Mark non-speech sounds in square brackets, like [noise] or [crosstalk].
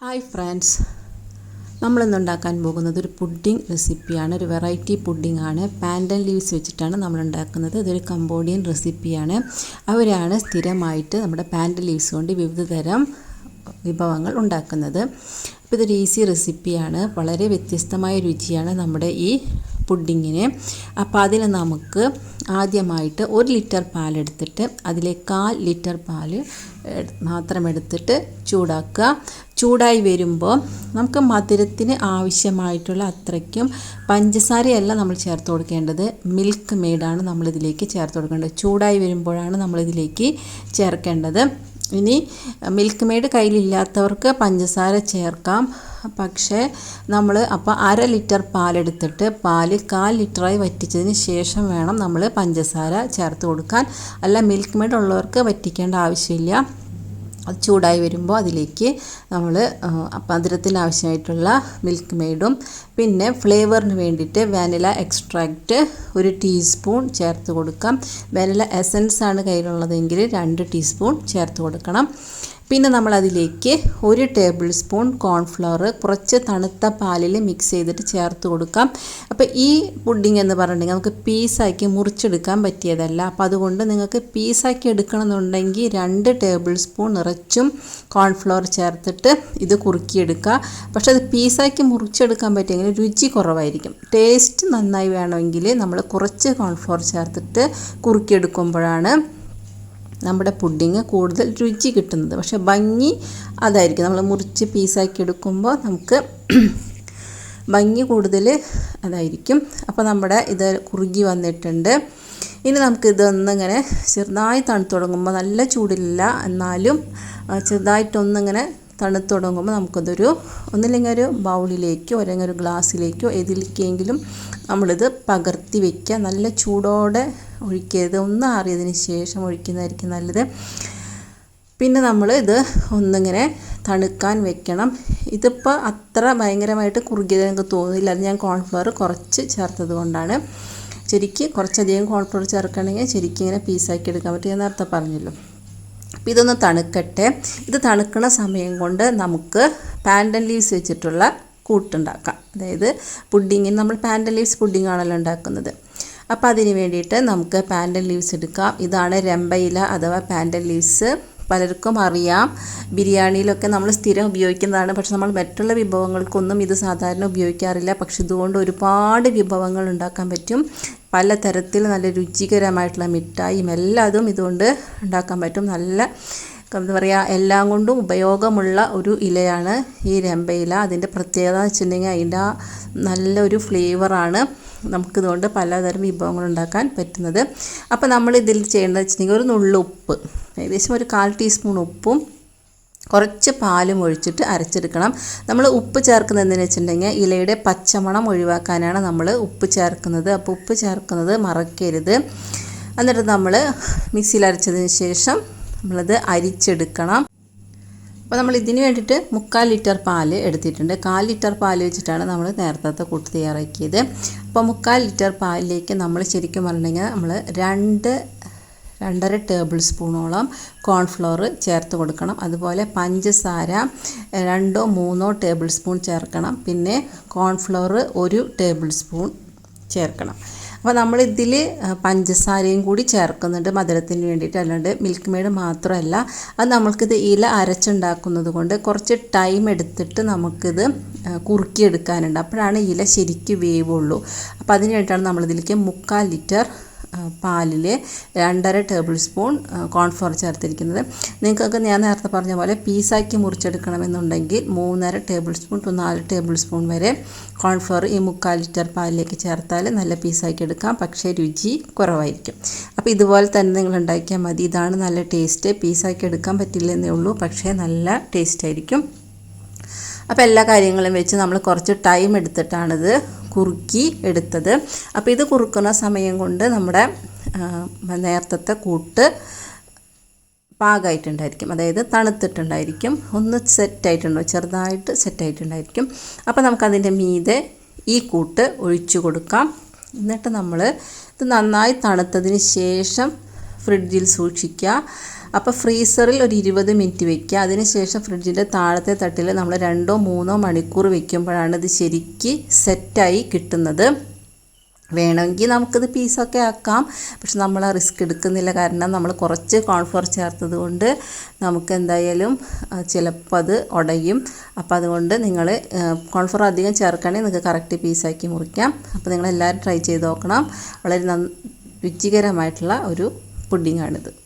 Hi friends നമ്മളിന്ന് ഉണ്ടാക്കാൻ പോകുന്നത് ഒരു പുഡിംഗ് റെസിപ്പിയാണ് ഒരു വെറൈറ്റി പുഡിംഗ് ആണ്. പാൻഡൻ ലീവ്സ് വെച്ചിട്ടാണ് നമ്മൾ ഉണ്ടാക്കുന്നത്. ഇതൊരു കമ്പോഡിയൻ റെസിപ്പിയാണ് അവരാണ് സ്ഥിരമായിട്ട് നമ്മുടെ പാൻഡൻ ലീവ്സ് കൊണ്ട് വിവിധ തരം വിഭവങ്ങൾ ഉണ്ടാക്കുന്നത്. അപ്പോൾ ഇതൊരു ഈസി റെസിപ്പിയാണ് വളരെ വ്യത്യസ്തമായ രുചിയാണ് നമ്മുടെ ഈ പുഡിങ്ങിന്. അപ്പോൾ അതിൽ നമുക്ക് ആദ്യമായിട്ട് ഒരു ലിറ്റർ പാലെടുത്തിട്ട് അതിലെ കാൽ ലിറ്റർ പാൽ മാത്രം എടുത്തിട്ട് ചൂടാക്കുക. ചൂടായി വരുമ്പോൾ നമുക്ക് മധുരത്തിന് ആവശ്യമായിട്ടുള്ള അത്രയ്ക്കും പഞ്ചസാരയല്ല നമ്മൾ ചേർത്ത് കൊടുക്കേണ്ടത്. മിൽക്ക് മെയ്ഡാണ് നമ്മളിതിലേക്ക് ചേർത്ത് കൊടുക്കേണ്ടത്. ചൂടായി വരുമ്പോഴാണ് നമ്മളിതിലേക്ക് ചേർക്കേണ്ടത്. ഇനി മിൽക്ക് മെയ്ഡ് കയ്യിലില്ലാത്തവർക്ക് പഞ്ചസാര ചേർക്കാം. പക്ഷേ നമ്മൾ അപ്പോൾ അര ലിറ്റർ പാലെടുത്തിട്ട് പാൽ കാൽ ലിറ്ററായി വറ്റിച്ചതിന് ശേഷം വേണം നമ്മൾ പഞ്ചസാര ചേർത്ത് കൊടുക്കാൻ. അല്ല മിൽക്ക് മെയ്ഡ് ഉള്ളവർക്ക് വറ്റിക്കേണ്ട ആവശ്യമില്ല. അത് ചൂടായി വരുമ്പോൾ അതിലേക്ക് നമ്മൾ മധുരത്തിന് ആവശ്യമായിട്ടുള്ള മിൽക്ക് മെയ്ഡും പിന്നെ ഫ്ലേവറിന് വേണ്ടിയിട്ട് വാനില എക്സ്ട്രാക്റ്റ് ഒരു ടീസ്പൂൺ ചേർത്ത് കൊടുക്കാം. വാനില എസൻസ് ആണ് കയ്യിലുള്ളതെങ്കിൽ രണ്ട് ടീസ്പൂൺ ചേർത്ത് കൊടുക്കണം. പിന്നെ നമ്മൾ അതിലേക്ക് ഒരു ടേബിൾ സ്പൂൺ കോൺഫ്ലവർ കുറച്ച് തണുത്ത പാലിൽ മിക്സ് ചെയ്തിട്ട് ചേർത്ത് കൊടുക്കാം. അപ്പോൾ ഈ പുഡിംഗ് എന്ന് പറഞ്ഞിട്ടുണ്ടെങ്കിൽ നമുക്ക് പീസാക്കി മുറിച്ചെടുക്കാൻ പറ്റിയതല്ല. അപ്പോൾ അതുകൊണ്ട് നിങ്ങൾക്ക് പീസാക്കി എടുക്കണമെന്നുണ്ടെങ്കിൽ രണ്ട് ടേബിൾ സ്പൂൺ നിറച്ചും കോൺഫ്ലവർ ചേർത്തിട്ട് ഇത് കുറുക്കിയെടുക്കുക. പക്ഷെ അത് പീസാക്കി മുറിച്ചെടുക്കാൻ പറ്റിയെങ്കിൽ രുചി കുറവായിരിക്കും. ടേസ്റ്റ് നന്നായി വേണമെങ്കിൽ നമ്മൾ കുറച്ച് കോൺഫ്ലവർ ചേർത്തിട്ട് കുറുക്കിയെടുക്കുമ്പോഴാണ് നമ്മുടെ പുഡിങ് കൂടുതൽ രുചി കിട്ടുന്നത്. പക്ഷേ ഭംഗി അതായിരിക്കും. നമ്മൾ മുറിച്ച് പീസാക്കി എടുക്കുമ്പോൾ നമുക്ക് [clears throat] ഭംഗി കൂടുതൽ അതായിരിക്കും. അപ്പോൾ നമ്മുടെ ഇത് കുറുകി വന്നിട്ടുണ്ട്. ഇനി നമുക്ക് ഇതൊന്നിങ്ങനെ ചെറുതായി തണുത്ത് തുടങ്ങുമ്പോൾ നല്ല ചൂടില്ല എന്നാലും ചെറുതായിട്ടൊന്നിങ്ങനെ തണുത്ത് തുടങ്ങുമ്പോൾ നമുക്കതൊരു ഒന്നില്ലെങ്കിൽ ഒരു ബൗളിലേക്കോ അല്ലെങ്കിൽ ഒരു ഗ്ലാസ്സിലേക്കോ ഏതിലേക്കെങ്കിലും നമ്മളിത് പകർത്തി വയ്ക്കുക നല്ല ചൂടോടെ ഒഴിക്കരുത്. ഒന്ന് ആറിയതിന് ശേഷം ഒഴിക്കുന്നതായിരിക്കും നല്ലത്. പിന്നെ നമ്മൾ ഇത് ഒന്നിങ്ങനെ തണുക്കാൻ വെക്കണം. ഇതിപ്പോൾ അത്ര ഭയങ്കരമായിട്ട് കുറുകിയത് എനിക്ക് തോന്നിയില്ല അത് ഞാൻ കോൺഫ്ലവർ കുറച്ച് ചേർത്തത് കൊണ്ടാണ്. ശരിക്ക് കുറച്ചധികം കോൺഫ്ലവർ ചേർക്കണമെങ്കിൽ ശരിക്കും ഇങ്ങനെ പീസാക്കി എടുക്കാൻ പറ്റും. ഞാൻ നേരത്തെ പറഞ്ഞല്ലോ. അപ്പോൾ ഇതൊന്ന് തണുക്കട്ടെ. ഇത് തണുക്കണ സമയം കൊണ്ട് നമുക്ക് പാൻഡൻ ലീവ്സ് വെച്ചിട്ടുള്ള കൂട്ടുണ്ടാക്കാം. അതായത് പുഡിങ്ങിന് നമ്മൾ പാൻഡൽ ലീവ്സ് പുഡിംഗ് ആണല്ലോ ഉണ്ടാക്കുന്നത്. അപ്പോൾ അതിന് വേണ്ടിയിട്ട് നമുക്ക് പാൻഡൽ ലീവ്സ് എടുക്കാം. ഇതാണ് രമ്പയില അഥവാ പാൻഡൽ ലീവ്സ് പലർക്കും അറിയാം. ബിരിയാണിയിലൊക്കെ നമ്മൾ സ്ഥിരം ഉപയോഗിക്കുന്നതാണ്. പക്ഷെ നമ്മൾ മറ്റുള്ള വിഭവങ്ങൾക്കൊന്നും ഇത് സാധാരണ ഉപയോഗിക്കാറില്ല. പക്ഷെ ഇതുകൊണ്ട് ഒരുപാട് വിഭവങ്ങൾ ഉണ്ടാക്കാൻ പറ്റും. പല തരത്തിൽ നല്ല രുചികരമായിട്ടുള്ള മിഠായിയും എല്ലാതും ഇതുകൊണ്ട് ഉണ്ടാക്കാൻ പറ്റും. നല്ല എന്താ പറയുക എല്ലാം കൊണ്ടും ഉപയോഗമുള്ള ഒരു ഇലയാണ് ഈ രമ്പയില. അതിന്റെ പ്രത്യേകത എന്ന് വെച്ചിട്ടുണ്ടെങ്കിൽ അതിന്റെ ആ നല്ലൊരു ഫ്ലേവറാണ് നമുക്കിതുകൊണ്ട് പലതരം വിഭവങ്ങൾ ഉണ്ടാക്കാൻ പറ്റുന്നത്. അപ്പോൾ നമ്മൾ ഇതിൽ ചെയ്യേണ്ടത് വെച്ചിട്ടുണ്ടെങ്കിൽ ഒരു നുള്ളു ഉപ്പ് ഏകദേശം ഒരു കാൽ ടീസ്പൂൺ ഉപ്പും കുറച്ച് പാലും ഒഴിച്ചിട്ട് അരച്ചെടുക്കണം. നമ്മൾ ഉപ്പ് ചേർക്കുന്നത് എന്തെന്ന് വെച്ചിട്ടുണ്ടെങ്കിൽ ഇലയുടെ പച്ചമണം ഒഴിവാക്കാനാണ് നമ്മൾ ഉപ്പ് ചേർക്കുന്നത്. അപ്പോൾ ഉപ്പ് ചേർക്കുന്നത് മറക്കരുത്. എന്നിട്ട് നമ്മൾ മിക്സിയിൽ അരച്ചതിന് ശേഷം നമ്മളത് അരിച്ചെടുക്കണം. അപ്പോൾ നമ്മൾ ഇതിന് വേണ്ടിയിട്ട് മുക്കാൽ ലിറ്റർ പാൽ എടുത്തിട്ടുണ്ട്. കാൽ ലിറ്റർ പാൽ വെച്ചിട്ടാണ് നമ്മൾ നേരത്തെ കൂട്ട് തയ്യാറാക്കിയത്. അപ്പോൾ മുക്കാൽ ലിറ്റർ പാലിലേക്ക് നമ്മൾ ശരിക്കും പറഞ്ഞിട്ടുണ്ടെങ്കിൽ നമ്മൾ രണ്ട് രണ്ടര ടേബിൾ സ്പൂണോളം കോൺഫ്ലോർ ചേർത്ത് കൊടുക്കണം. അതുപോലെ പഞ്ചസാര രണ്ടോ മൂന്നോ ടേബിൾ സ്പൂൺ ചേർക്കണം. പിന്നെ കോൺഫ്ലോർ ഒരു ടേബിൾ സ്പൂൺ ചേർക്കണം. അപ്പോൾ നമ്മൾ പഞ്ചസാരയും കൂടി ചേർക്കുന്നുണ്ട് മധുരത്തിന് വേണ്ടിയിട്ട്. അല്ലാണ്ട് മിൽക്ക് മെയ്ഡ് മാത്രമല്ല. അത് നമ്മൾക്കിത് ഇല അരച്ചുണ്ടാക്കുന്നത് കൊണ്ട് കുറച്ച് ടൈം എടുത്തിട്ട് നമുക്കിത് കുറുക്കിയെടുക്കാനുണ്ട്. അപ്പോഴാണ് ഇല ശരിക്കും വേവുള്ളൂ. അപ്പോൾ അതിന് വേണ്ടിയിട്ടാണ് നമ്മളിതിലേക്ക് മുക്കാൽ ലിറ്റർ പാലിൽ രണ്ടര ടേബിൾ സ്പൂൺ കോൺഫ്ലോർ ചേർത്തിരിക്കുന്നത്. നിങ്ങൾക്കൊക്കെ ഞാൻ നേരത്തെ പറഞ്ഞ പോലെ പീസാക്കി മുറിച്ചെടുക്കണമെന്നുണ്ടെങ്കിൽ മൂന്നര ടേബിൾ സ്പൂൺ ടു നാല് ടേബിൾ സ്പൂൺ വരെ കോൺഫ്ലോർ ഈ മുക്കാൽ ലിറ്റർ പാലിലേക്ക് ചേർത്താൽ നല്ല പീസാക്കി എടുക്കാം. പക്ഷേ രുചി കുറവായിരിക്കും. അപ്പോൾ ഇതുപോലെ തന്നെ നിങ്ങൾ ഉണ്ടാക്കിയാൽ മതി. ഇതാണ് നല്ല ടേസ്റ്റ്. പീസാക്കി എടുക്കാൻ പറ്റില്ലെന്നേ ഉള്ളൂ. പക്ഷേ നല്ല ടേസ്റ്റ് ആയിരിക്കും. അപ്പോൾ എല്ലാ കാര്യങ്ങളും വെച്ച് നമ്മൾ കുറച്ച് ടൈം എടുത്തിട്ടാണിത് കുറുക്കി എടുത്തത്. അപ്പോൾ ഇത് കുറുക്കുന്ന സമയം കൊണ്ട് നമ്മുടെ നേരത്തെ കൂട്ട് പാകമായിട്ടുണ്ടായിരിക്കും അതായത് തണുത്തിട്ടുണ്ടായിരിക്കും. ഒന്ന് സെറ്റായിട്ടുണ്ടോ? ചെറുതായിട്ട് സെറ്റായിട്ടുണ്ടായിരിക്കും. അപ്പോൾ നമുക്കതിന്റെ മീതെ ഈ കൂട്ട് ഒഴിച്ചു കൊടുക്കാം. എന്നിട്ട് നമ്മൾ ഇത് നന്നായി തണുത്തതിന് ശേഷം ഫ്രിഡ്ജിൽ സൂക്ഷിക്കുക. അപ്പോൾ ഫ്രീസറിൽ ഒരു ഇരുപത് മിനിറ്റ് വെക്കുക. അതിനുശേഷം ഫ്രിഡ്ജിന്റെ താഴത്തെ തട്ടിൽ നമ്മൾ രണ്ടോ മൂന്നോ മണിക്കൂർ വെക്കുമ്പോഴാണ് ഇത് ശരിക്ക് സെറ്റായി കിട്ടുന്നത്. വേണമെങ്കിൽ നമുക്കിത് പീസൊക്കെ ആക്കാം. പക്ഷെ നമ്മൾ ആ റിസ്ക് എടുക്കുന്നില്ല. കാരണം നമ്മൾ കുറച്ച് കോൺഫ്ലോർ ചേർത്തത് കൊണ്ട് നമുക്ക് എന്തായാലും ചിലപ്പോൾ അത് ഉടയും അപ്പോൾ അതുകൊണ്ട് നിങ്ങൾ കോൺഫ്ലോർ അധികം ചേർക്കുകയാണെങ്കിൽ നിങ്ങൾക്ക് കറക്റ്റ് പീസാക്കി മുറിക്കാം. അപ്പോൾ നിങ്ങളെല്ലാവരും ട്രൈ ചെയ്ത് നോക്കണം. വളരെ രുചികരമായിട്ടുള്ള ഒരു പുഡിങ്ങാണിത്.